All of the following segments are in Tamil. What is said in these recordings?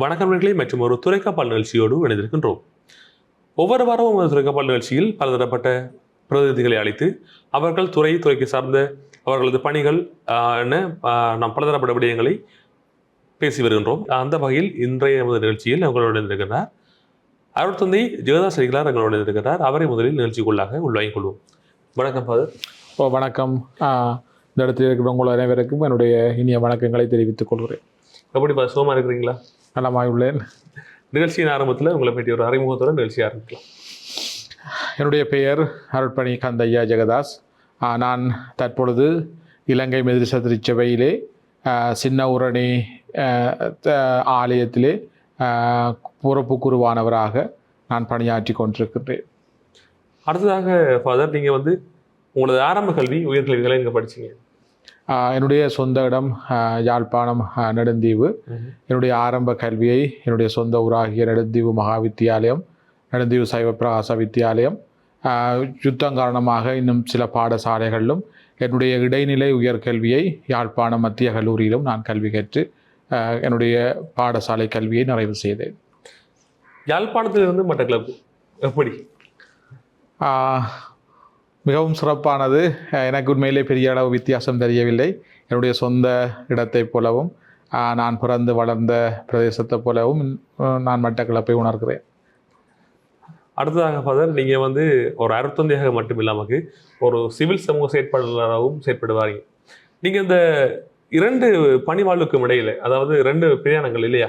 வணக்கங்களே மற்றும் ஒரு துறைக்காப்பால் நிகழ்ச்சியோடு இணைந்திருக்கின்றோம். ஒவ்வொரு வாரமும் ஒரு துறைக்காப்பால் நிகழ்ச்சியில் பலதரப்பட்ட பிரதிநிதிகளை அழைத்து அவர்கள் துறை துறைக்கு சார்ந்த அவர்களது பணிகள் என நாம் பலதரப்பட்ட விடயங்களை பேசி வருகின்றோம். அந்த வகையில் இன்றைய நமது நிகழ்ச்சியில் அவங்களோடு இணைந்திருக்கிறார் அவர் தந்தை ஜெகதாஸ் அடிகளார் எங்களோடு இணைந்திருக்கிறார். அவரை முதலில் நிகழ்ச்சிக்குள்ளாக உள்வாங்கிக் கொள்வோம். வணக்கம் ஃபாதர். ஓ வணக்கம். இந்த இடத்தில் இருக்கிற உங்கள் அனைவருக்கும் என்னுடைய இனிய வணக்கங்களை தெரிவித்துக் கொள்கிறேன். எப்படி பா சுகமாக இருக்கிறீங்களா? நலமாய் உள்ளேன் நிகழ்ச்சியின் ஆரம்பத்தில் உங்களை பற்றி ஒரு அறிமுகத்தோட நிகழ்ச்சி ஆரம்பிக்கலாம். என்னுடைய பெயர் அருட்பணி கந்தையா ஜெகதாஸ். நான் தற்பொழுது இலங்கை மெதிரிச திருச்சபையிலே சின்ன உரணி ஆலயத்திலே பொறுப்பு குருவானவராக நான் பணியாற்றி கொண்டிருக்கின்றேன். அடுத்ததாக ஃபாதர் நீங்கள் வந்து உங்களது ஆரம்ப கல்வி உயர்கல்விகளை இங்கே படிச்சீங்க? என்னுடைய சொந்த இடம் யாழ்ப்பாணம் நெடுந்தீவு. என்னுடைய ஆரம்ப கல்வியை என்னுடைய சொந்த ஊராகிய நெடுந்தீவு மகா வித்தியாலயம் நெடுந்தீவு சைவ பிரகாச வித்தியாலயம் யுத்தம் காரணமாக இன்னும் சில பாடசாலைகளிலும் என்னுடைய இடைநிலை உயர்கல்வியை யாழ்ப்பாணம் மத்திய கல்லூரியிலும் நான் கல்வி கற்று என்னுடைய பாடசாலை கல்வியை நிறைவு செய்தேன். யாழ்ப்பாணத்திலிருந்து மட்டக்களப்பு எப்படி? மிகவும் சிறப்பானது. எனக்கு உண்மையிலே பெரிய அளவு வித்தியாசம் தெரியவில்லை. என்னுடைய சொந்த இடத்தைப் போலவும் நான் பிறந்து வளர்ந்த பிரதேசத்தைப் போலவும் நான் மட்டக்களப்பை உணர்கிறேன். அடுத்ததாக ஃபாதர் நீங்கள் வந்து ஒரு அருத்தந்தையாக மட்டும் இல்லாமல் ஒரு சிவில் சமூக செயற்பாளராகவும் செயற்படுவாங்க நீங்கள் இந்த இரண்டு பணிவாழ்வுக்கும் இடையில அதாவது ரெண்டு பிரயாணங்கள் இல்லையா?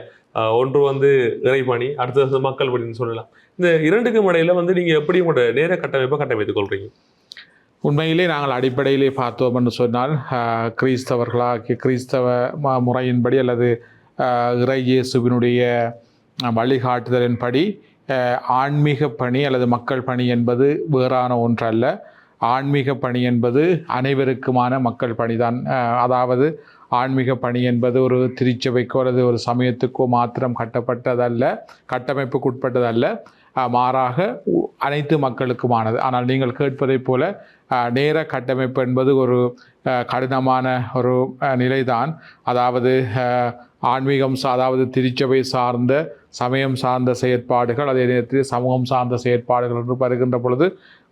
ஒன்று வந்து இறைப்பணி அடுத்தது மக்கள் பணின்னு சொல்லலாம். இந்த இரண்டுக்கும் இடையில வந்து நீங்கள் எப்படி உங்களோட நேர கட்டமைப்பை கட்டமைத்துக் கொள்றீங்க? உண்மையிலே நாங்கள் அடிப்படையிலே பார்த்தோம் என்று சொன்னால் கிறிஸ்தவர்களாக கிறிஸ்தவ ம- முறையின்படி அல்லது இறையேசுவினுடைய இறை இயேசுவினுடைய வழிகாட்டுதலின்படி ஆன்மீக பணி அல்லது மக்கள் பணி என்பது வேறான ஒன்றல்ல. ஆன்மீக பணி என்பது அனைவருக்குமான மக்கள் பணிதான். அதாவது ஆன்மீக பணி என்பது ஒரு திருச்சபைக்கோ அல்லது ஒரு சமயத்துக்கோ மாத்திரம் கட்டப்பட்டதல்ல கட்டமைப்புக்குட்பட்டதல்ல. மாறாக அனைத்து மக்களுக்குமானது. ஆனால் நீங்கள் கேட்பதைப் போல நேர கட்டமைப்பு என்பது ஒரு கடினமான ஒரு நிலைதான். அதாவது ஆன்மீகம் அதாவது திருச்சபை சார்ந்த சமயம் சார்ந்த செயற்பாடுகள் அதே நேரத்தில் சமூகம் சார்ந்த செயற்பாடுகள் என்று வருகின்ற பொழுது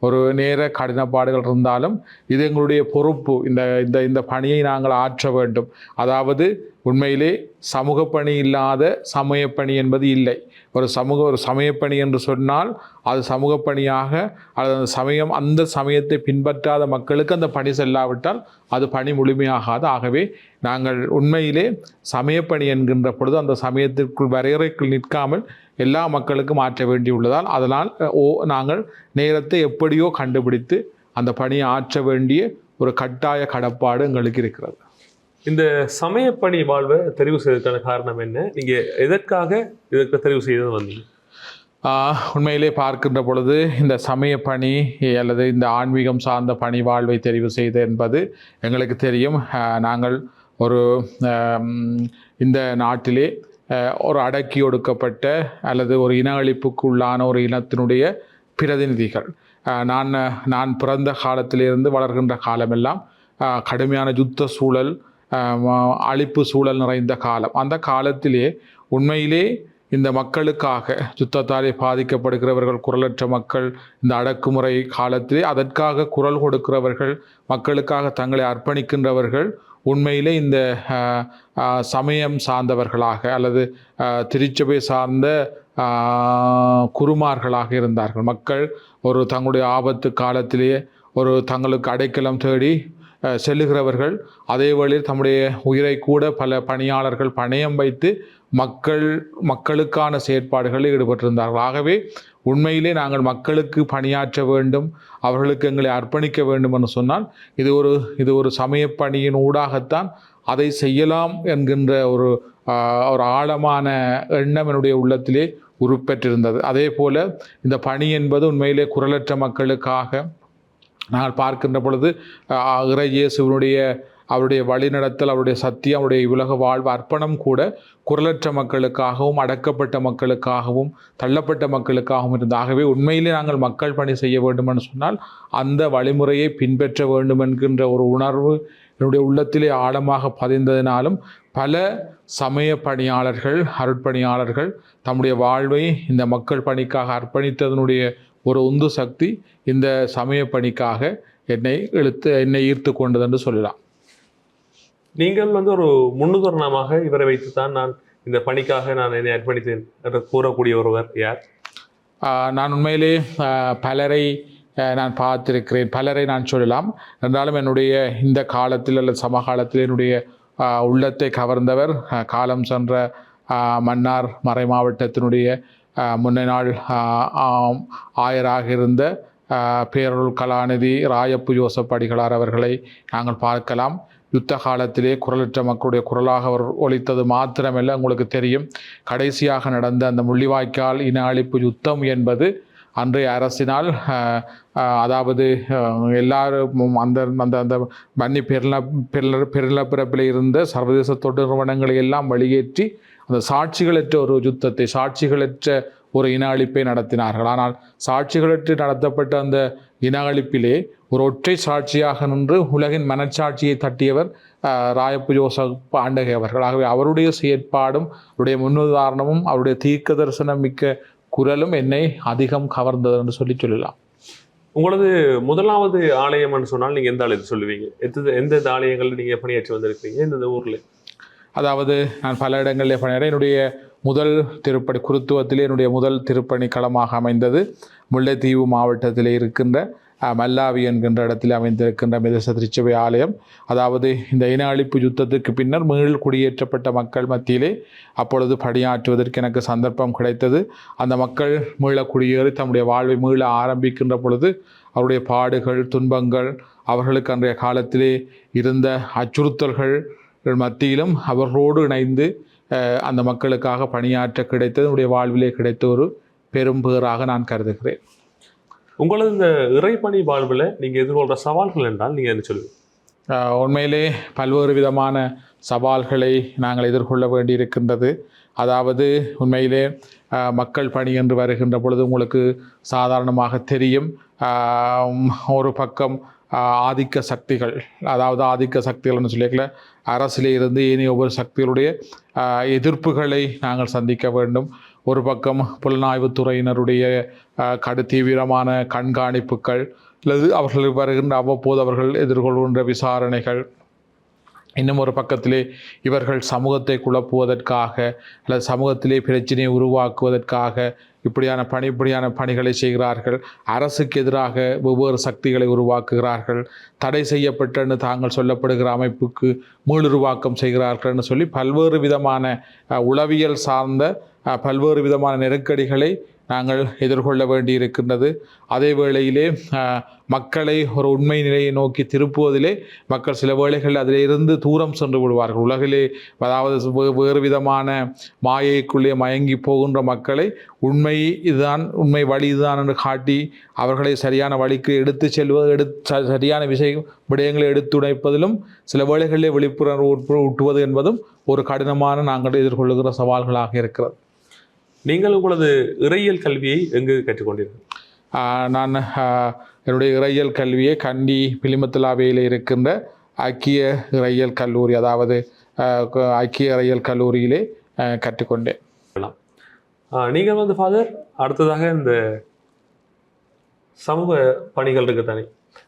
ஒரு நேர கடினப்பாடுகள் இருந்தாலும் இது எங்களுடைய பொறுப்பு. இந்த இந்த இந்த பணியை நாங்கள் ஆற்ற வேண்டும். அதாவது உண்மையிலே சமூக பணி இல்லாத சமயப்பணி என்பது இல்லை. ஒரு சமூக ஒரு சமயப்பணி என்று சொன்னால் அது சமூக பணியாக அல்லது அந்த சமயம் அந்த சமயத்தை பின்பற்றாத மக்களுக்கு அந்த பணி செல்லாவிட்டால் அது பணி முழுமையாகாது. ஆகவே நாங்கள் உண்மையிலே சமயப்பணி என்கின்ற பொழுது அந்த சமயத்திற்குள் வரையறைக்குள் நிற்காமல் எல்லா மக்களுக்கும் மாற்ற வேண்டியுள்ளதால் அதனால் ஓ நாங்கள் நேரத்தை எப்படியோ கண்டுபிடித்து அந்த பணியை ஆற்ற வேண்டிய ஒரு கட்டாய கடப்பாடு எங்களுக்கு இருக்கிறது. இந்த சமயப்பணி வாழ்வை தெரிவு செய்வதற்கான காரணம் என்ன? நீங்கள் எதற்காக இதற்கு தெரிவு செய்து வந்தீங்க? உண்மையிலே பார்க்கின்ற பொழுது இந்த சமய பணி அல்லது இந்த ஆன்மீகம் சார்ந்த பணி வாழ்வை தெரிவு செய்து என்பது எங்களுக்கு தெரியும். நாங்கள் ஒரு இந்த நாட்டிலே ஒரு அடக்கி ஒடுக்கப்பட்ட அல்லது ஒரு இன அழிப்புக்கு உள்ளான ஒரு இனத்தினுடைய பிரதிநிதிகள். நான் நான் பிறந்த காலத்திலிருந்து வளர்கின்ற காலமெல்லாம் கடுமையான யுத்த சூழல் அழிப்பு சூழல் நிறைந்த காலம். அந்த காலத்திலே உண்மையிலே இந்த மக்களுக்காக யுத்தத்தாலே பாதிக்கப்படுகிறவர்கள் குரலற்ற மக்கள் இந்த அடக்குமுறை காலத்திலே அதற்காக குரல் கொடுக்கிறவர்கள் மக்களுக்காக தங்களை அர்ப்பணிக்கின்றவர்கள் உண்மையிலே இந்த சமயம் சார்ந்தவர்களாக அல்லது திருச்சபை சார்ந்த குருமார்களாக இருந்தார்கள். மக்கள் ஒரு தங்களுடைய ஆபத்து காலத்திலேயே ஒரு தங்களுக்கு அடைக்கலம் தேடி செல்லுகிறவர்கள் அதே வழியில் தம்முடைய உயிரை கூட பல பணியாளர்கள் பணயம் வைத்து மக்கள் மக்களுக்கான செயற்பாடுகளில் ஈடுபட்டிருந்தார்கள். ஆகவே உண்மையிலே நாங்கள் மக்களுக்கு பணியாற்ற வேண்டும் அவர்களுக்கு எங்களை அர்ப்பணிக்க வேண்டும் என்று சொன்னால் இது ஒரு இது ஒரு சமய பணியின் ஊடாகத்தான் அதை செய்யலாம் என்கின்ற ஒரு ஒரு ஆழமான எண்ணம் என்னுடைய உள்ளத்திலே உருப்பெற்றிருந்தது. அதே போல இந்த பணி என்பது உண்மையிலே குரலற்ற மக்களுக்காக நாங்கள் பார்க்கின்ற பொழுது இறை இயேசுவினுடைய அவருடைய வழிநடத்தல் அவருடைய சத்தியம் அவருடைய உலக வாழ்வு அர்ப்பணம் கூட குரலற்ற மக்களுக்காகவும் அடக்கப்பட்ட மக்களுக்காகவும் தள்ளப்பட்ட மக்களுக்காகவும் இருந்தது. ஆகவே உண்மையிலே நாங்கள் மக்கள் பணி செய்ய வேண்டும் என்று சொன்னால் அந்த வழிமுறையை பின்பற்ற வேண்டும் என்கின்ற ஒரு உணர்வு என்னுடைய உள்ளத்திலே ஆழமாக பதிந்ததினாலும் பல சமய பணியாளர்கள் அருட்பணியாளர்கள் தம்முடைய வாழ்வை இந்த மக்கள் பணிக்காக அர்ப்பணித்ததனுடைய ஒரு உந்து சக்தி இந்த சமய பணிக்காக என்னை இழுத்து என்னை ஈர்த்து கொண்டது என்று சொல்லலாம். நீங்கள் வந்து ஒரு முன்னுதாரணமாக இவரை வைத்துத்தான் நான் இந்த பணிக்காக நான் என்னை அர்ப்பணித்தேன் என்று கூறக்கூடிய ஒருவர் யார்? நான் உண்மையிலே பலரை நான் பார்த்திருக்கிறேன். பலரை நான் சொல்லலாம். என்றாலும் என்னுடைய இந்த காலத்தில் அல்லது சமகாலத்தில் என்னுடைய உள்ளத்தை கவர்ந்தவர் காலம் சென்ற மன்னார் மறை மாவட்டத்தினுடைய முன்ன நாள் ஆயராக இருந்த பேரருள் கலாநிதி ராயப்பு யோசப் அடிகளார் அவர்களை நாங்கள் பார்க்கலாம். யுத்த காலத்திலே குரலற்ற மக்களுடைய குரலாக அவர் ஒழித்தது மாத்திரமல்ல உங்களுக்கு தெரியும். கடைசியாக நடந்த அந்த முள்ளிவாய்க்கால் இன அழிப்பு யுத்தம் என்பது அன்றைய அரசினால் அதாவது எல்லாரும் அந்த அந்த அந்த மன்னி பெருள பெருள பெருளப்பிறப்பில் இருந்த சர்வதேச தொண்டு நிறுவனங்களை எல்லாம் வெளியேற்றி அந்த சாட்சிகளற்ற ஒரு யுத்தத்தை சாட்சிகளற்ற ஒரு இன அழிப்பை நடத்தினார்கள். ஆனால் சாட்சிகளற்று நடத்தப்பட்ட அந்த இன அழிப்பிலே ஒரு ஒற்றை சாட்சியாக நின்று உலகின் மனச்சாட்சியை தட்டியவர் ராயப்பு ஜோசப் ஆண்டகை அவர்கள். ஆகவே அவருடைய செயற்பாடும் அவருடைய முன்னுதாரணமும் அவருடைய தீர்க்க தரிசனம் மிக்க குரலும் என்னை அதிகம் கவர்ந்தது என்று சொல்லி சொல்லலாம். உங்களது முதலாவது ஆலயம் என்று சொன்னால் நீங்க எந்த ஆலயத்தை சொல்லுவீங்க? எந்த எந்த ஆலயங்களில் நீங்கள் பணியாற்றி வந்திருக்கீங்க எந்தெந்த ஊரில்? அதாவது நான் பல இடங்களில் பண்ணினேன் என்னுடைய முதல் திருப்பணி குருத்துவத்திலே என்னுடைய முதல் திருப்பணி களமாக அமைந்தது. முல்லைத்தீவு மாவட்டத்தில் இருக்கின்ற மல்லாவி என்கின்ற இடத்தில் அமைந்திருக்கின்ற மிதச திருச்சபை ஆலயம். அதாவது இந்த இன அழிப்பு யுத்தத்துக்கு பின்னர் மீள் குடியேற்றப்பட்ட மக்கள் மத்தியிலே அப்பொழுது பணியாற்றுவதற்கு எனக்கு சந்தர்ப்பம் கிடைத்தது. அந்த மக்கள் மீள குடியேறி தம்முடைய வாழ்வை மீள ஆரம்பிக்கின்ற பொழுது அவருடைய பாடுகள் துன்பங்கள் அவர்களுக்கு அன்றைய காலத்திலே இருந்த அச்சுறுத்தல்கள் மத்தியிலும் அவர்களோடு இணைந்து அந்த மக்களுக்காக பணியாற்ற கிடைத்தது என்னுடைய வாழ்விலே கிடைத்த ஒரு பெரும் பேறாக நான் கருதுகிறேன். உங்களது இந்த இறைப்பணி வாழ்வுல நீங்க எதிர்கொள்ற சவால்கள் என்றால் நீங்க என்ன சொல்லுவீங்க? அஹ், உண்மையிலே பல்வேறு விதமான சவால்களை நாங்கள் எதிர்கொள்ள வேண்டியிருக்கின்றது. அதாவது உண்மையிலே மக்கள் பணி என்று வருகின்ற பொழுது உங்களுக்கு சாதாரணமாக தெரியும். ஒரு பக்கம் ஆதிக்க சக்திகள் அதாவது ஆதிக்க சக்திகள்னு சொல்லிக்கல அரசிலே இருந்து ஏனைய ஒவ்வொரு சக்திகளுடைய எதிர்ப்புகளை நாங்கள் சந்திக்க வேண்டும். ஒரு பக்கம் புலனாய்வுத் துறையினருடைய கடு தீவிரமான கண்காணிப்புகள் அல்லது அவர்கள் வருகின்ற அவ்வப்போது அவர்கள் எதிர்கொள்கின்ற விசாரணைகள். இன்னும் ஒரு பக்கத்திலே இவர்கள் சமூகத்தை குழப்புவதற்காக அல்லது சமூகத்திலே பிரச்சனையை உருவாக்குவதற்காக இப்படியான பணி இப்படியான பணிகளை செய்கிறார்கள். அரசுக்கு எதிராக வெவ்வேறு சக்திகளை உருவாக்குகிறார்கள். தடை செய்யப்பட்டன்னு தாங்கள் சொல்லப்படுகிற அமைப்புக்கு மீளுருவாக்கம் செய்கிறார்கள்னு சொல்லி பல்வேறு விதமான உளவியல் சார்ந்த பல்வேறு விதமான நெருக்கடிகளை நாங்கள் எதிர்கொள்ள வேண்டியிருக்கின்றது. அதே வேளையிலே மக்களை ஒரு உண்மை நிலையை நோக்கி திருப்புவதிலே மக்கள் சில வேளைகள் அதிலிருந்து தூரம் சென்று விடுவார்கள். உலகிலே அதாவது வேறு விதமான மாயைக்குள்ளே மயங்கி போகின்ற மக்களை உண்மை இதுதான் உண்மை வழி இதுதான் என்று காட்டி அவர்களை சரியான வழிக்கு எடுத்து செல்வது எடு ச- சரியான விஷயம் விடயங்களை எடுத்துடைப்பதிலும் சில வேளைகளிலே விழிப்புணர்வு உட்புற ஊட்டுவது என்பதும் ஒரு கடினமான நாங்கள் எதிர்கொள்ளுகிற சவால்களாக இருக்கிறது. நீங்கள் உங்களது இறையியல் கல்வியை எங்கு கற்றுக்கொண்டீர்கள்? நான் என்னுடைய இறையியல் கல்வியை கண்டி பிலிமத்துலாவையில் இருக்கின்ற ஐக்கிய இறையியல் கல்லூரி அதாவது ஐக்கிய இறையியல் கல்லூரியிலே கற்றுக்கொண்டேன். நீங்கள் வந்து ஃபாதர் அடுத்ததாக இந்த சமூக பணிகள் இருக்கு தானே?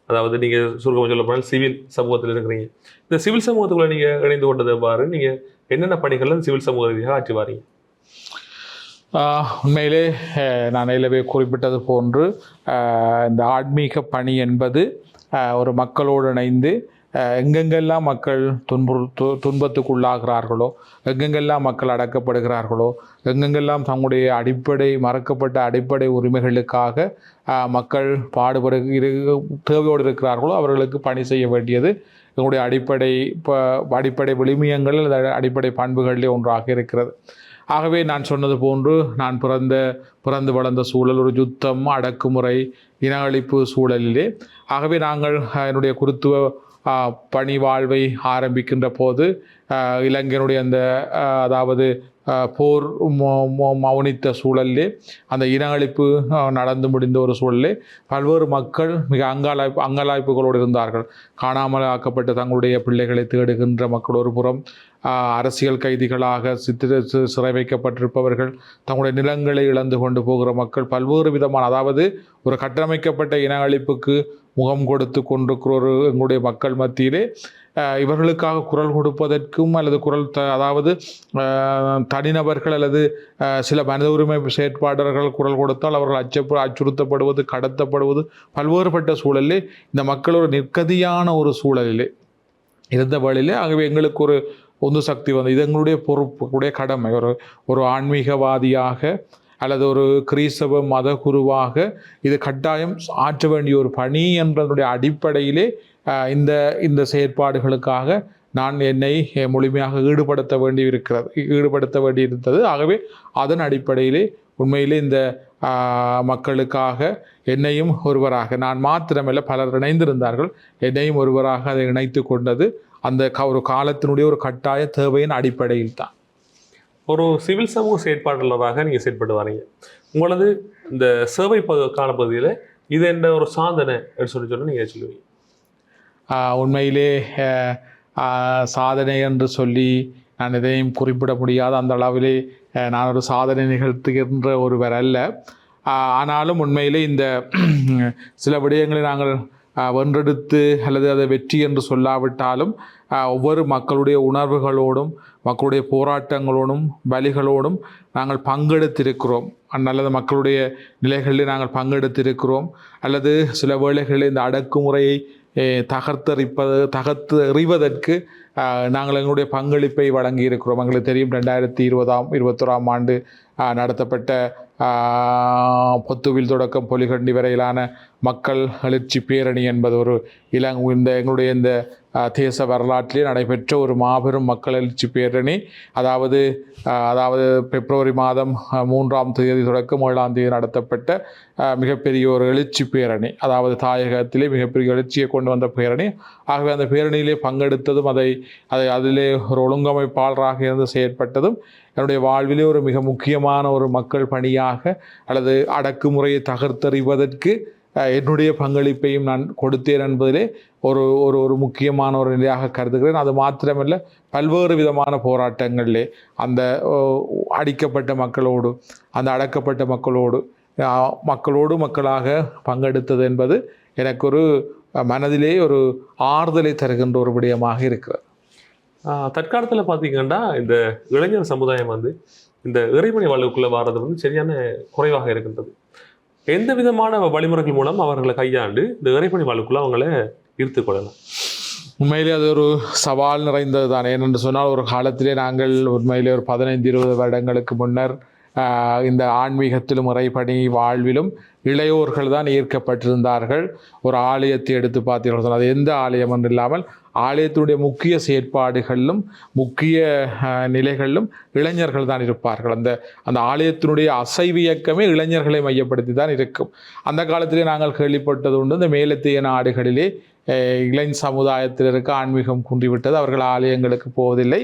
அதாவது நீங்க சுருக்கமாக சொல்ல போனால் சிவில் சமூகத்தில் இருக்கிறீங்க. இந்த சிவில் சமூகத்துக்குள்ள நீங்க இணைந்து கொண்டது எவ்வாறு? நீங்க என்னென்ன பணிகள்ல சிவில் சமூக ரீதியாக ஆற்றி வாரீங்க? உண்மையிலே நான் இலவே குறிப்பிட்டது போன்று இந்த ஆன்மீக பணி என்பது ஒரு மக்களோடு இணைந்து எங்கெங்கெல்லாம் மக்கள் துன்பு து துன்பத்துக்குள்ளாகிறார்களோ எங்கெங்கெல்லாம் மக்கள் அடக்கப்படுகிறார்களோ எங்கெங்கெல்லாம் தங்களுடைய அடிப்படை மறக்கப்பட்ட அடிப்படை உரிமைகளுக்காக மக்கள் பாடுபடு இரு தேவையோடு இருக்கிறார்களோ அவர்களுக்கு பணி செய்ய வேண்டியது இதனுடைய அடிப்படை இப்போ அடிப்படை விளிமியங்கள் அல்லது அடிப்படை பண்புகளிலே ஒன்றாக இருக்கிறது. ஆகவே நான் சொன்னது போன்று நான் பிறந்த பிறந்து வளர்ந்த சூழல் ஒரு யுத்தம் அடக்குமுறை இன அழிப்பு சூழலிலே. ஆகவே நாங்கள் என்னுடைய குருத்துவ பணி வாழ்வை ஆரம்பிக்கின்ற போது இளைஞனுடைய அந்த அதாவது போர் மௌனித்த சூழலிலே அந்த இன அழிப்பு நடந்து முடிந்த ஒரு சூழலிலே பல்வேறு மக்கள் மிக அங்காளாய்ப்பு அங்கலாய்ப்புகளோடு இருந்தார்கள். காணாமல் ஆக்கப்பட்ட தங்களுடைய பிள்ளைகளை தேடுகின்ற மக்கள் ஒரு புறம் அரசியல் கைதிகளாக சித்திர சிறை வைக்கப்பட்டிருப்பவர்கள் தங்களுடைய நிலங்களை இழந்து கொண்டு போகிற மக்கள் பல்வேறு விதமான அதாவது ஒரு கட்டமைக்கப்பட்ட இன அழிப்புக்கு முகம் கொடுத்து கொண்டிருக்கிற ஒரு எங்களுடைய மக்கள் மத்தியிலே. இவர்களுக்காக குரல் கொடுப்பதற்கும் அல்லது குரல் த அதாவது தனிநபர்கள் அல்லது சில மனித உரிமை செயற்பாடர்கள் குரல் கொடுத்தால் அவர்கள் அச்சப்ப அச்சுறுத்தப்படுவது கடத்தப்படுவது பல்வேறுபட்ட சூழலிலே இந்த மக்கள் ஒரு நிற்கதியான ஒரு சூழலிலே இருந்த வழியிலே. ஆகவே எங்களுக்கு ஒரு உந்து சக்தி வந்து இது எங்களுடைய பொறுப்புடைய கடமை. ஒரு ஒரு ஆன்மீகவாதியாக அல்லது ஒரு கிறிஸ்தவ மத குருவாக இது கட்டாயம் ஆற்ற வேண்டிய ஒரு பணி என்றதனுடைய அடிப்படையிலே இந்த இந்த செயற்பாடுகளுக்காக நான் என்னை முழுமையாக ஈடுபடுத்த வேண்டி இருக்கிறது ஈடுபடுத்த வேண்டி இருந்தது ஆகவே அதன் அடிப்படையிலே உண்மையிலே இந்த மக்களுக்காக என்னையும் ஒருவராக நான் மாத்திரமல்ல பலர் இணைந்திருந்தார்கள் என்னையும் ஒருவராக அதை இணைத்து கொண்டது அந்த க ஒரு காலத்தினுடைய ஒரு கட்டாய தேவையின் அடிப்படையில் தான் ஒரு சிவில் சமூக செயற்பாட்டாளராக நீங்கள் செயற்பட்டு வரீங்க. உங்களது இந்த சேவை ப- காலப்பகுதியில் இது என்ற ஒரு சாதனை அப்படின்னு சொல்லி சொல்லி நீங்கள் சொல்லுவீங்க. உண்மையிலே சாதனை என்று சொல்லி நான் எதையும் குறிப்பிட முடியாத. அந்த அளவிலே நான் ஒரு சாதனை நிகழ்த்துகின்ற ஒருவர் அல்ல. ஆனாலும் உண்மையிலே இந்த சில விடயங்களை நாங்கள் வென்றெடுத்து அல்லது அதை வெற்றி என்று சொல்லாவிட்டாலும் ஒவ்வொரு மக்களுடைய உணர்வுகளோடும் மக்களுடைய போராட்டங்களோடும் வலிகளோடும் நாங்கள் பங்கெடுத்திருக்கிறோம். அல்லது மக்களுடைய நிலைகளில் நாங்கள் பங்கெடுத்திருக்கிறோம். அல்லது சில வேளைகளில் இந்த அடக்குமுறையை தகர்த்தெறிப்பது தகர்த்து எறிவதற்கு நாங்கள் எங்களுடைய பங்களிப்பை வழங்கி இருக்கிறோம் எங்களுக்கு தெரியும் ரெண்டாயிரத்தி இருபதாம் இருபத்தோராம் ஆண்டு நடத்தப்பட்ட பொத்துவில் தொடக்கம் பொலிகண்டி வரையிலான மக்கள் எழுச்சி பேரணி என்பது ஒரு இலங்கை இந்த எங்களுடைய இந்த தேச வரலாற்றிலே நடைபெற்ற ஒரு மாபெரும் மக்கள் எழுச்சி பேரணி. அதாவது அதாவது பிப்ரவரி மாதம் மூன்றாம் தேதி தொடக்கம் ஏழாம் தேதி நடத்தப்பட்ட மிகப்பெரிய ஒரு எழுச்சி பேரணி. அதாவது தாயகத்திலே மிகப்பெரிய எழுச்சியை கொண்டு வந்த பேரணி. ஆகவே அந்த பேரணியிலே பங்கெடுத்ததும் அதை அதை அதிலே ஒரு ஒழுங்கமைப்பாளராக இருந்து செயற்பட்டதும் என்னுடைய வாழ்விலே ஒரு மிக முக்கியமான ஒரு மக்கள் பணியாக அல்லது அடக்குமுறையை தகர்த்தெறிவதற்கு என்னுடைய பங்களிப்பையும் நான் கொடுத்தேன் என்பதிலே ஒரு ஒரு ஒரு முக்கியமான ஒரு நிலையாக கருதுகிறேன். அது மாத்திரமல்ல பல்வேறு விதமான போராட்டங்களிலே அந்த அடிக்கப்பட்ட மக்களோடு அந்த அடக்கப்பட்ட மக்களோடு மக்களோடு மக்களாக பங்கெடுத்தது என்பது எனக்கு ஒரு மனதிலே ஒரு ஆறுதலை தருகின்ற ஒரு விடயமாக இருக்கிறது. தற்காலத்தில் பார்த்தீங்கன்னா இந்த இளைஞர் சமுதாயம் வந்து இந்த இறைமணி வாழ்வுக்குள்ளே வர்றது வந்து சரியான குறைவாக இருக்கின்றது. எந்த விதமான வழிமுறைகள் மூலம் அவர்களை கையாண்டு இந்த இறைப்பணி வாழ்க்குள்ள அவங்கள ஈர்த்து கொள்ளலாம்? உண்மையிலே அது ஒரு சவால் நிறைந்தது தான் ஏனென்று சொன்னால் ஒரு காலத்திலே நாங்கள் உண்மையிலே ஒரு பதினைந்து இருபது வருடங்களுக்கு முன்னர் இந்த ஆன்மீகத்திலும் இறைப்பணி வாழ்விலும் இளையோர்கள் தான் ஈர்க்கப்பட்டிருந்தார்கள். ஒரு ஆலயத்தை எடுத்து பார்த்தீர்கள் சொன்னால் அது எந்த ஆலயம் என்று இல்லாமல் ஆலயத்தினுடைய முக்கிய செயற்பாடுகளிலும் முக்கிய நிலைகளிலும் இளைஞர்கள் தான் இருப்பார்கள். அந்த அந்த ஆலயத்தினுடைய அசைவு இயக்கமே இளைஞர்களை மையப்படுத்தி தான் இருக்கும். அந்த காலத்திலே நாங்கள் கேள்விப்பட்டது உண்டு இந்த மேலத்திய நாடுகளிலே இளைஞ சமுதாயத்தில் இருக்க ஆன்மீகம் குன்றிவிட்டது. அவர்கள் ஆலயங்களுக்கு போவதில்லை.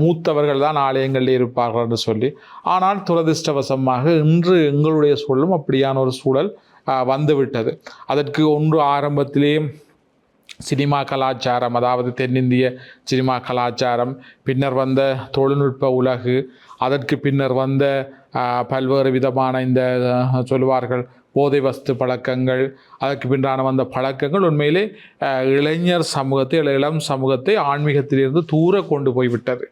மூத்தவர்கள் தான் ஆலயங்களில் இருப்பார்கள் என்று சொல்லி. ஆனால் துரதிர்ஷ்டவசமாக இன்று எங்களுடைய சூழலும் அப்படியான ஒரு சூழல் வந்துவிட்டது. அதற்கு ஒன்று ஆரம்பத்திலேயே சினிமா கலாச்சாரம் அதாவது தென்னிந்திய சினிமா கலாச்சாரம் பின்னர் வந்த தொழில்நுட்ப உலகு அதற்கு பின்னர் வந்த பல்வேறு விதமான இந்த சொல்லுவார்கள் போதை வஸ்து பழக்கங்கள் அதற்கு பின்னான வந்த பழக்கங்கள் உண்மையிலே இளைஞர் சமூகத்தை இல்ல இளம் சமூகத்தை ஆன்மீகத்திலிருந்து தூர கொண்டு போய்விட்டது.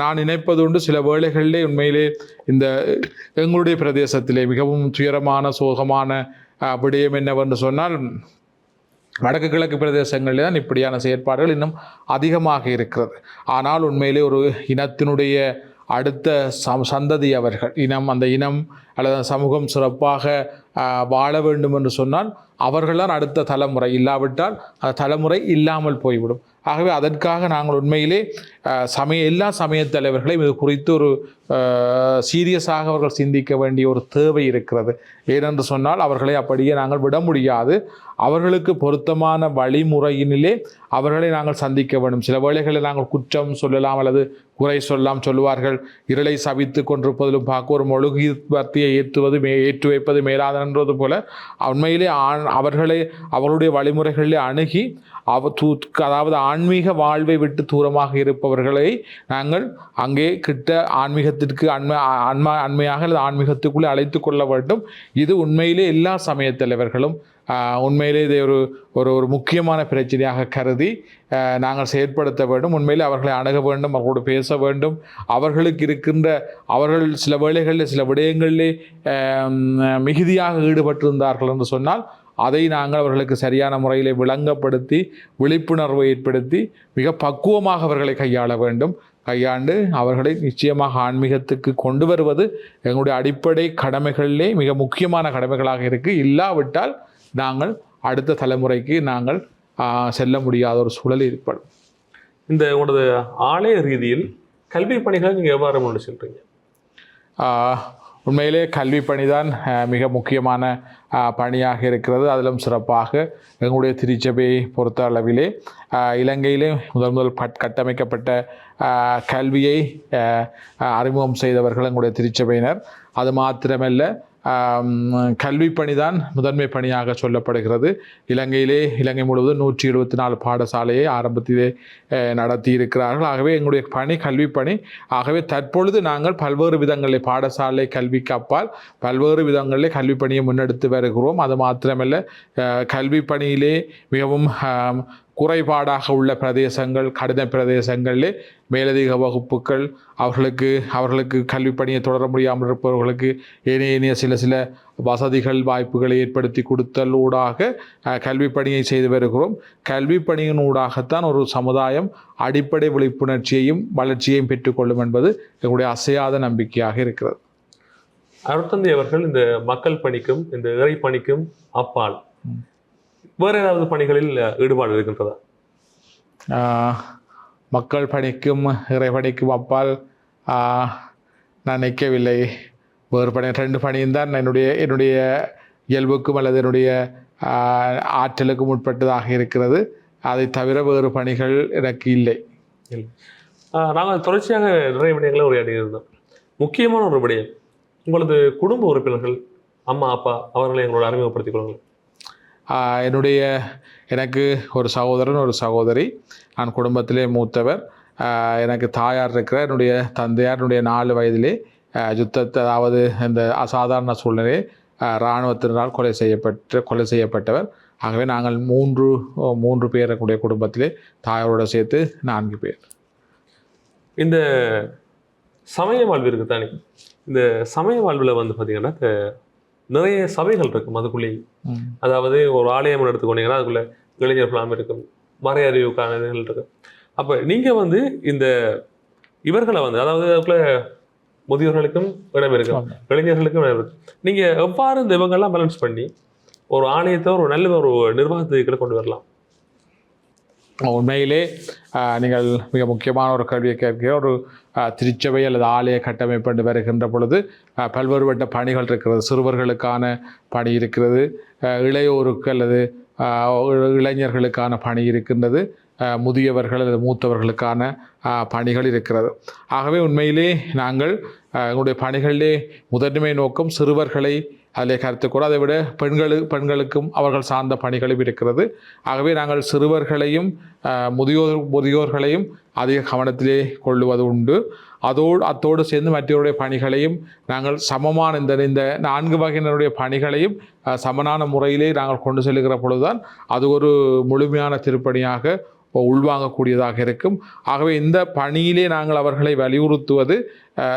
நான் நினைப்பது உண்டு சில வேளைகளிலே உண்மையிலே இந்த எங்களுடைய பிரதேசத்திலே மிகவும் துயரமான சோகமான விடயம் என்னவென்று சொன்னால் வடக்கு கிழக்கு பிரதேசங்களில் தான் இப்படியான செயற்பாடுகள் இன்னும் அதிகமாக இருக்கிறது. ஆனால் உண்மையிலே ஒரு இனத்தினுடைய அடுத்த சந்ததி அவர்கள் இனம் அந்த இனம் அல்லது சமூகம் சிறப்பாக வாழ வேண்டும் என்று சொன்னால் அவர்கள்தான் அடுத்த தலைமுறை இல்லாவிட்டால் அந்த தலைமுறை இல்லாமல் போய்விடும். ஆகவே அதற்காக நாங்கள் உண்மையிலே சமய எல்லா சமய தலைவர்களையும் இது குறித்து ஒரு சீரியஸாக அவர்கள் சிந்திக்க வேண்டிய ஒரு தேவை இருக்கிறது. ஏனென்று சொன்னால் அவர்களை அப்படியே நாங்கள் விட முடியாது. அவர்களுக்கு பொருத்தமான வழிமுறையினிலே அவர்களை நாங்கள் சந்திக்க வேண்டும். சில வேளைகளில் நாங்கள் குற்றம் சொல்லலாம் அல்லது குறை சொல்லலாம் சொல்லுவார்கள். இருளை சவித்து கொண்டிருப்பதிலும் பார்க்க ஒரு மொழுகி பத்தியை ஏற்றுவது மே ஏற்று வைப்பது மேலாதன்றது போல உண்மையிலே ஆண் அவர்களை அவர்களுடைய வழிமுறைகளில் அணுகி அவ தூ அதாவது ஆன்மீக வாழ்வை விட்டு தூரமாக இருப்பவர்களை நாங்கள் அங்கே கிட்ட ஆன்மீகத்திற்கு அண்மை அண்மை அண்மையாக அல்லது ஆன்மீகத்துக்குள்ளே அழைத்து கொள்ள வேண்டும். இது உண்மையிலே எல்லா சமய தலைவர்களும் உண்மையிலே இதை ஒரு ஒரு ஒரு முக்கியமான பிரச்சனையாக கருதி நாங்கள் செயற்படுத்த வேண்டும். உண்மையிலே அவர்களை அணுக வேண்டும் அவர்களோடு பேச வேண்டும். அவர்களுக்கு இருக்கின்ற அவர்கள் சில வேளைகளில் சில விடயங்களிலே மிகுதியாக ஈடுபட்டிருந்தார்கள் என்று சொன்னால் அதை நாங்கள் அவர்களுக்கு சரியான முறையில் விளங்கப்படுத்தி விழிப்புணர்வை ஏற்படுத்தி மிக பக்குவமாக அவர்களை கையாள வேண்டும். கையாண்டு அவர்களை நிச்சயமாக ஆன்மீகத்துக்கு கொண்டு வருவது எங்களுடைய அடிப்படை கடமைகளிலே மிக முக்கியமான கடமைகளாக இருக்கு. இல்லாவிட்டால் நாங்கள் அடுத்த தலைமுறைக்கு நாங்கள் செல்ல முடியாத ஒரு சூழல் ஏற்படும். இந்த உங்களது ஆலய ரீதியில் கல்வி பணிகளை நீங்க எவ்வாறு முன்னெடுத்து செல்றீங்க? ஆஹ் உண்மையிலே கல்வி பணிதான் ஆஹ் மிக முக்கியமான பணியாக இருக்கிறது. அதிலும் சிறப்பாக எங்களுடைய திருச்சபையை பொறுத்த அளவிலே இலங்கையிலே முதல் முதல் பட் கட்டமைக்கப்பட்ட கல்வியை அறிமுகம் செய்தவர்கள் எங்களுடைய திருச்சபையினர். அது மாத்திரமல்ல கல்வி பணிதான் முதன்மை பணியாக சொல்லப்படுகிறது. இலங்கையிலே இலங்கை முழுவதும் நூற்றி இருபத்தி நாலு பாடசாலையை ஆரம்பத்திலே நடத்தி இருக்கிறார்கள் ஆகவே எங்களுடைய பணி கல்வி பணி. ஆகவே தற்பொழுது நாங்கள் பல்வேறு விதங்களில் பாடசாலை கல்விக்கு அப்பால் பல்வேறு விதங்களிலே கல்வி பணியை முன்னெடுத்து வருகிறோம். அது மாத்திரமல்ல கல்வி பணியிலே மிகவும் குறைபாடாக உள்ள பிரதேசங்கள் கடின பிரதேசங்களிலே மேலதிக வகுப்புகள் அவர்களுக்கு அவர்களுக்கு கல்வி பணியை தொடர முடியாமல் இருப்பவர்களுக்கு ஏனைய ஏனைய சில சில வசதிகள் வாய்ப்புகளை ஏற்படுத்தி கொடுத்தல் ஊடாக கல்வி பணியை செய்து வருகிறோம். கல்வி பணியின் ஊடாகத்தான் ஒரு சமுதாயம் அடிப்படை விழிப்புணர்ச்சியையும் வளர்ச்சியையும் பெற்றுக்கொள்ளும் என்பது எங்களுடைய அசையாத நம்பிக்கையாக இருக்கிறது. அருத்தந்தை அவர்கள் இந்த மக்கள் பணிக்கும் இந்த இறை பணிக்கும் அப்பால் வேற ஏதாவது பணிகளில் ஈடுபாடு இருக்கின்றதா? மக்கள் பணிக்கும் இறை பணிக்கும் அப்பால் நான் நிற்கவில்லை. வேறு பணி ரெண்டு பணியும் தான் என்னுடைய என்னுடைய இயல்புக்கும் அல்லது என்னுடைய ஆற்றலுக்கும் உட்பட்டதாக இருக்கிறது. அதை தவிர வேறு பணிகள் எனக்கு இல்லை. நாங்கள் தொடர்ச்சியாக நிறைய விடயங்களை உரையாடி இருந்தோம் முக்கியமான ஒரு விடயம் உங்களது குடும்ப உறுப்பினர்கள் அம்மா அப்பா அவர்களை எங்களோட அறிமுகப்படுத்திக் கொள்ளுங்கள். என்னுடைய எனக்கு ஒரு சகோதரன் ஒரு சகோதரி. நான் குடும்பத்திலே மூத்தவர். எனக்கு தாயார் இருக்கிற என்னுடைய தந்தையார் என்னுடைய நாலு வயதிலே யுத்தத்தை அதாவது இந்த அசாதாரண சூழ்நிலை இராணுவத்தினரால் கொலை செய்யப்பட்டு கொலை செய்யப்பட்டவர். ஆகவே நாங்கள் மூன்று மூன்று பேர் கூடிய குடும்பத்திலே தாயாரோட சேர்த்து நான்கு பேர். இந்த சமய வாழ்வு இருக்குது தானே இந்த சமய வாழ்வில் வந்து பார்த்தீங்கன்னா நிறைய சபைகள் இருக்கும் அதுக்குள்ளேயே. அதாவது ஒரு ஆலயம் எடுத்துக்கொண்டீங்கன்னா அதுக்குள்ள இளைஞர் பிளாம் இருக்கும். மறையறிவுக்கான இதுகள் இருக்கு அப்போ நீங்கள் வந்து இந்த இவர்களை வந்து அதாவது அதுக்குள்ள முதியோர்களுக்கும் இடம் இருக்கும். இளைஞர்களுக்கும் இடம் இருக்கு நீங்கள் எவ்வாறு இந்த இவங்கெல்லாம் பேலன்ஸ் பண்ணி ஒரு ஆணையத்தை ஒரு நல்ல ஒரு நிர்வாகத்துக்கு கொண்டு வரலாம்? உண்மையிலே நீங்கள் மிக முக்கியமான ஒரு கேள்வியை கேட்கிற ஒரு திருச்சபை அல்லது ஆலய கட்டமைப்பு என்று வருகின்ற பொழுது ஆஹ், பல்வேறுபட்ட பணிகள் இருக்கிறது. சிறுவர்களுக்கான பணி இருக்கிறது. இளையோருக்கு அல்லது இளைஞர்களுக்கான பணி இருக்கின்றது. முதியவர்கள் அல்லது மூத்தவர்களுக்கான பணிகள் இருக்கிறது. ஆகவே உண்மையிலே நாங்கள் எங்களுடைய பணிகளிலே முதன்மை நோக்கம் சிறுவர்களை அதில் கருத்து கூட அதை விட பெண்களு பெண்களுக்கும் அவர்கள் சார்ந்த பணிகளும் இருக்கிறது. ஆகவே நாங்கள் சிறுவர்களையும் முதியோர் முதியோர்களையும் அதிக கவனத்திலே கொள்ளுவது உண்டு. அதோடு அத்தோடு சேர்ந்து மற்றவருடைய பணிகளையும் நாங்கள் சமமான இந்த இந்த நான்கு வகையினருடைய பணிகளையும் சமனான முறையிலே நாங்கள் கொண்டு செல்கிற பொழுதுதான் அது ஒரு முழுமையான திருப்பணியாக உள்வாங்கக்கூடியதாக இருக்கும். ஆகவே இந்த பணியிலே நாங்கள் அவர்களை வலியுறுத்துவது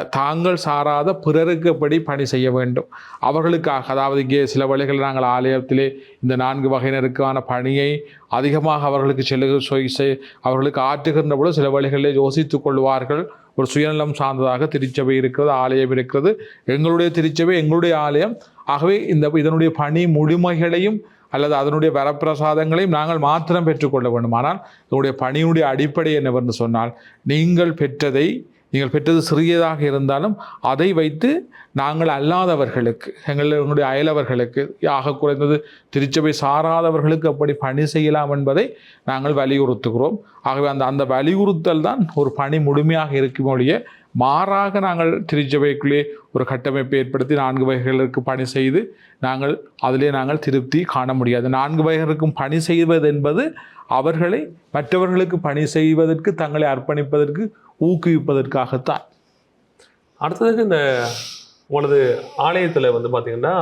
தாங்கள் சாராத பிறருக்கு படி பணி செய்ய வேண்டும்? அவர்களுக்காக அதாவது இங்கே சில வழிகளில் நாங்கள் ஆலயத்திலே இந்த நான்கு வகையினருக்கான பணியை அதிகமாக அவர்களுக்கு செல்லு சொய் செய்- அவர்களுக்கு ஆற்றுகின்ற பொழுது சில வழிகளிலே யோசித்துக் கொள்வார்கள். ஒரு சுயநலம் சார்ந்ததாக திருச்சபை இருக்கிறது ஆலயம் இருக்கிறது. எங்களுடைய திருச்சபை எங்களுடைய ஆலயம். ஆகவே இந்த இதனுடைய பணி முழுமைகளையும் அல்லது அதனுடைய வரப்பிரசாதங்களையும் நாங்கள் மாத்திரம் பெற்றுக்கொள்ள வேண்டும். ஆனால் இதனுடைய பணியினுடைய அடிப்படை என்னவென்று சொன்னால் நீங்கள் பெற்றதை நீங்கள் பெற்றது சிறியதாக இருந்தாலும் அதை வைத்து நாங்கள் அல்லாதவர்களுக்கு எங்களுடைய அயலவர்களுக்கு ஆக குறைந்தது திருச்சபை சாராதவர்களுக்கு அப்படி பணி செய்யலாம் என்பதை நாங்கள் வலியுறுத்துகிறோம். ஆகவே அந்த அந்த வலியுறுத்தல் தான் ஒரு பணி முழுமையாக இருக்குமொழிய மாறாக நாங்கள் திருச்சபைக்குள்ளே ஒரு கட்டமைப்பை ஏற்படுத்தி நான்கு வகைகளுக்கு பணி செய்து நாங்கள் அதிலே நாங்கள் திருப்தி காண முடியாது. நான்கு வகைகளுக்கும் பணி செய்வது என்பது அவர்களை மற்றவர்களுக்கு பணி செய்வதற்கு தங்களை அர்ப்பணிப்பதற்கு ஊக்குவிப்பதற்காகத்தான். அடுத்ததுக்கு இந்த உங்களது ஆலயத்தில் வந்து பார்த்திங்கன்னா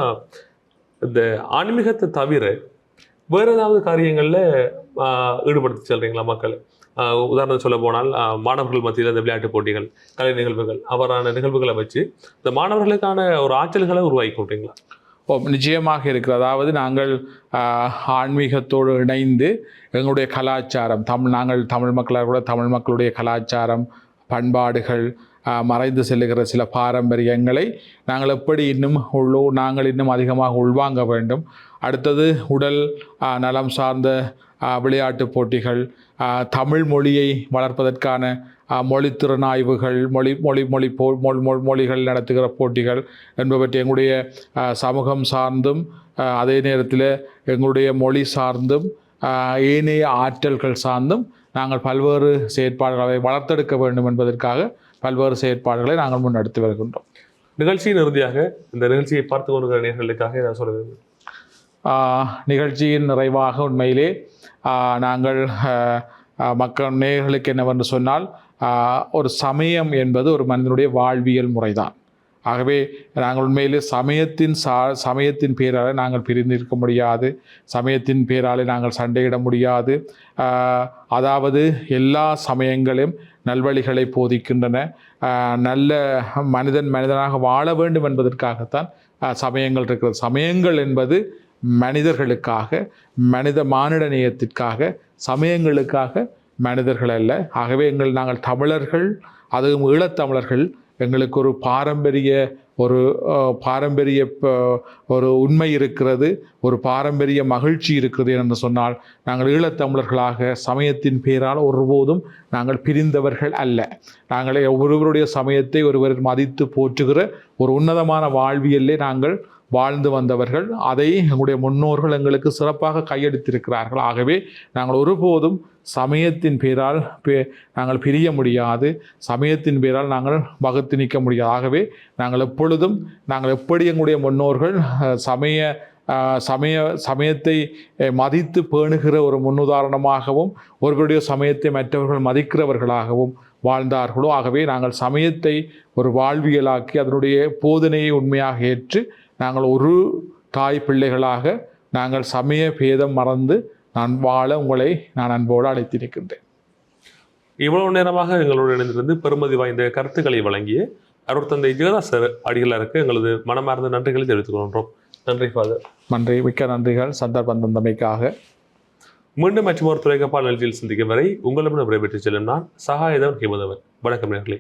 இந்த ஆன்மீகத்தை தவிர வேறு ஏதாவது காரியங்களில் ஈடுபடுத்தி செல்கிறீங்களா மக்கள்? உதாரணம் சொல்ல போனால் மாணவர்கள் மத்தியில் இந்த விளையாட்டு போட்டிகள் கலை நிகழ்வுகள் அவரான நிகழ்வுகளை வச்சு இந்த மாணவர்களுக்கான ஒரு ஆற்றல்களை உருவாக்கி கொள்றீங்களா ஓ நிச்சயமாக இருக்கிறது அதாவது நாங்கள் ஆன்மீகத்தோடு இணைந்து எங்களுடைய கலாச்சாரம் தமிழ் நாங்கள் தமிழ் மக்களாக கூட தமிழ் மக்களுடைய கலாச்சாரம் பண்பாடுகள் மறைந்து செல்லுகிற சில பாரம்பரியங்களை நாங்கள் எப்படி இன்னும் உள்ளோ நாங்கள் இன்னும் அதிகமாக உள்வாங்க வேண்டும். அடுத்தது உடல் நலம் சார்ந்த விளையாட்டு போட்டிகள் தமிழ் மொழியை வளர்ப்பதற்கான மொழித்திறனாய்வுகள் திறனாய்வுகள் மொழி மொழி மொழி போ மொழி மொழி- மொழிகள் நடத்துகிற போட்டிகள் என்பவற்றை எங்களுடைய சமூகம் சார்ந்தும் அதே நேரத்தில் எங்களுடைய மொழி சார்ந்தும் ஏனைய ஆற்றல்கள் சார்ந்தும் நாங்கள் பல்வேறு செயற்பாடுகளை வளர்த்தெடுக்க வேண்டும் என்பதற்காக பல்வேறு செயற்பாடுகளை நாங்கள் முன்னெடுத்து வருகின்றோம். நிகழ்ச்சியின் இறுதியாக இந்த நிகழ்ச்சியை பார்த்து கொண்டிருக்கிற நேர்களுக்காக ஏதாவது சொல்ல நிகழ்ச்சியின் நிறைவாக உண்மையிலே நாங்கள் மக்கள் நேயர்களுக்கு என்னவென்று சொன்னால் ஒரு சமயம் என்பது ஒரு மனிதனுடைய வாழ்வியல் முறைதான். ஆகவே நாங்கள் உண்மையிலே சமயத்தின் சா சமயத்தின் பேரால் நாங்கள் பிரிந்திருக்க முடியாது. சமயத்தின் பேராலே நாங்கள் சண்டையிட முடியாது. அதாவது எல்லா சமயங்களும் நல்வழிகளை போதிக்கின்றன. நல்ல மனிதன் மனிதனாக வாழ வேண்டும் என்பதற்காகத்தான் சமயங்கள் இருக்கிறது. சமயங்கள் என்பது மனிதர்களுக்காக மனித மானிட நேயத்திற்காக சமயங்களுக்காக மனிதர்கள் அல்ல. ஆகவே எங்கள் நாங்கள் தமிழர்கள் அதுவும் ஈழத்தமிழர்கள் எங்களுக்கு ஒரு பாரம்பரிய ஒரு பாரம்பரிய ப- ஒரு உண்மை இருக்கிறது ஒரு பாரம்பரிய மகிழ்ச்சி இருக்கிறது என்று சொன்னால் நாங்கள் ஈழத்தமிழர்களாக சமயத்தின் பேரால் ஒருபோதும் நாங்கள் பிரிந்தவர்கள் அல்ல. நாங்கள் ஒருவருடைய சமயத்தை ஒருவர் மதித்து போற்றுகிற ஒரு உன்னதமான வாழ்வியல்லே நாங்கள் வாழ்ந்து வந்தவர்கள் அதை எங்களுடைய முன்னோர்கள் எங்களுக்கு சிறப்பாக கையெடுத்திருக்கிறார்கள். ஆகவே நாங்கள் ஒருபோதும் சமயத்தின் பேரால் பே- நாங்கள் பிரிய முடியாது. சமயத்தின் பேரால் நாங்கள் வகுத்து நிற்க முடியாது. ஆகவே நாங்கள் எப்பொழுதும் நாங்கள் எப்படி எங்களுடைய முன்னோர்கள் சமய சமய சமயத்தை மதித்து பேணுகிற ஒரு முன்னுதாரணமாகவும் ஒருவருடைய சமயத்தை மற்றவர்கள் மதிக்கிறவர்களாகவும் வாழ்ந்தார்களோ ஆகவே நாங்கள் சமயத்தை ஒரு வாழ்வியலாக்கி அதனுடைய போதனையை உண்மையாக ஏற்று நாங்கள் ஒரு தாய் பிள்ளைகளாக நாங்கள் சமய பேதம் மறந்து நான் வாழ உங்களை நான் அன்போடு அழைத்திருக்கின்றேன். இவ்வளவு நேரமாக எங்களோடு இணைந்திருந்து பெருமதி வாய்ந்த கருத்துக்களை வழங்கிய அருட்தந்தை ஜெகதாசர் அடிகளாருக்கு எங்களது மனமார்ந்த நன்றிகளை தெரிவித்துக் கொள்கின்றோம். நன்றி ஃபாதர் நன்றி மிக்க நன்றிகள். சந்தர்ப்பம் தந்தமைக்காக. மீண்டும் மற்றும் ஒரு துறைக்கப்பால் நிகழ்ச்சியில் சந்திக்கும் வரை உங்களிடம் விடைபெற்றுச் செல்லும் நான் சகாயதவன் ஹிமதவன் வணக்கம் நேர்களே.